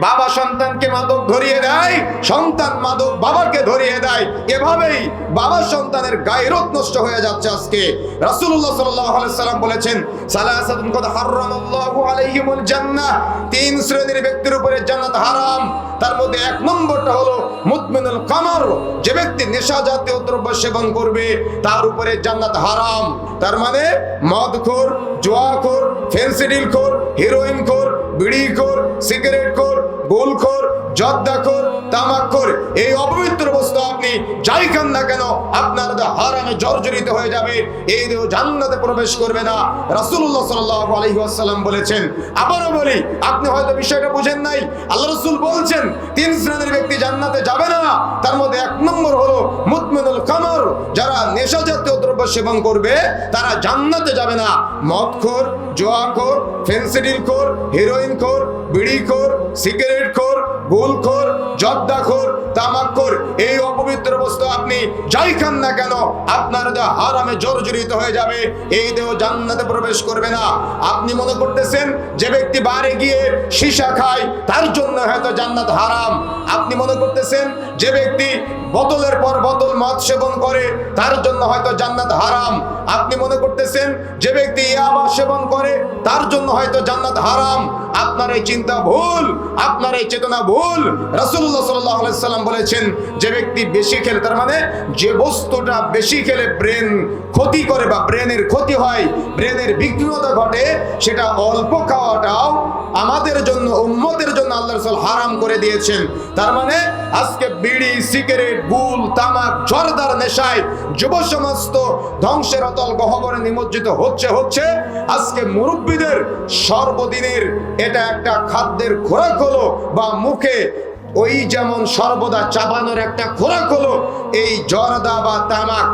বাবা সন্তানকে মাদক ধরিয়ে দেয়, সন্তান মাদক বাবাকে ধরিয়ে দেয়। এভাবেই বাবা সন্তানের গায়রত নষ্ট হয়ে যাচ্ছে আজকে। রাসূলুল্লাহ সাল্লাল্লাহু আলাইহি সাল্লাম বলেছেন, সালাসাতুন কদ হারামাল্লাহু আলাইহিমুল জান্নাহ। তিন শ্রেণির ব্যক্তির উপরে জান্নাত হারাম। তার মধ্যে এক নম্বরটা হলো মুতমিনুল কামার। যে ব্যক্তি নেশা জাতীয় দ্রব্য সেবন করবে, তার উপরে জান্নাত হারাম। তার মানে মদখোর, জোয়াখোর, ফেন্সিডিলখোর হিরোইনখোর বিড়িখোর গোলখোর এই অপবিত্র বস্তু আপনি যাই খান না কেন, আপনার হারামে জর্জরিত হয়ে যাবে, এই দেহ জান্নাতে প্রবেশ করবে না। রাসূলুল্লাহ সাল্লাল্লাহু আলাইহি ওয়াসাল্লাম বলেছেন বলি, আপনি হয়তো বিষয়টা বুঝেন নাই আল্লাহ রাসূল বলছেন, তিন শ্রেণির ব্যক্তি জান্নাতে যাবে না, তার মধ্যে এক নম্বর হলো মুতমিনুল কামর, যারা নেশা জাতীয় দ্রব্য সেবন করবে, তারা জান্নাতে যাবে না। মদখোর, জোয়াখোর, ফেন্সিডিলখোর, হিরোইনখোর, বিড়িখোর, সিগারেটখোর, গোলখোর, জর্দাখোর, তামাকখোর, এই অপবিত্র বস্তু আপনি যাই খান না কেন, আপনার দেহ হারামে জর্জরিত হয়ে যাবে, এই দেহ জান্নাতে প্রবেশ করবে না। আপনি মনে করতেছেন যে ব্যক্তি বারে গিয়ে সীসা খায়, তার জন্য হয়তো জান্নাত হারাম। আপনি মনে করতেছেন যে ব্যক্তি বোতলের পর বোতল মদ সেবন করে তার জন্য হয়তো জান্নাত হারাম। আপনি মনে করতেছেন যে ব্যক্তি ইয়াবা সেবন করে, তার জন্য হয়তো জান্নাত হারাম। আপনার এই চিন্তা ভুল, আপনার এই চেতনা ভুল। রাসূলুল্লাহ সাল্লাল্লাহু আলাইহি সাল্লাম বলেছেন, যে ব্যক্তি বেশি খেলে, তার মানে যে বস্তুটা বেশি খেলে ব্রেন ক্ষতি করে বা ব্রেনের ক্ষতি হয়, ব্রেনের বিঘ্নতা ঘটে, সেটা অল্প খাওয়াটাও আমাদের জন্য, উম্মতের জন্য আল্লাহ রাসূল হারাম করে দিয়েছেন। তার মানে আজকে বিড়ি, সিগারেট, গুল, তামাক জর্দার নেশায় যুব সমস্ত ধ্বংসের অতল গহবরে নিমজ্জিত হচ্ছে হচ্ছে আজকে মুরব্বীদের সর্বদিনের এটা একটা খাদ্যের খোরাক হলো বা মুখে ওই যেমন সর্বদা চাবানোর একটা খোরাক হলো, এই জর্দা বা তামাক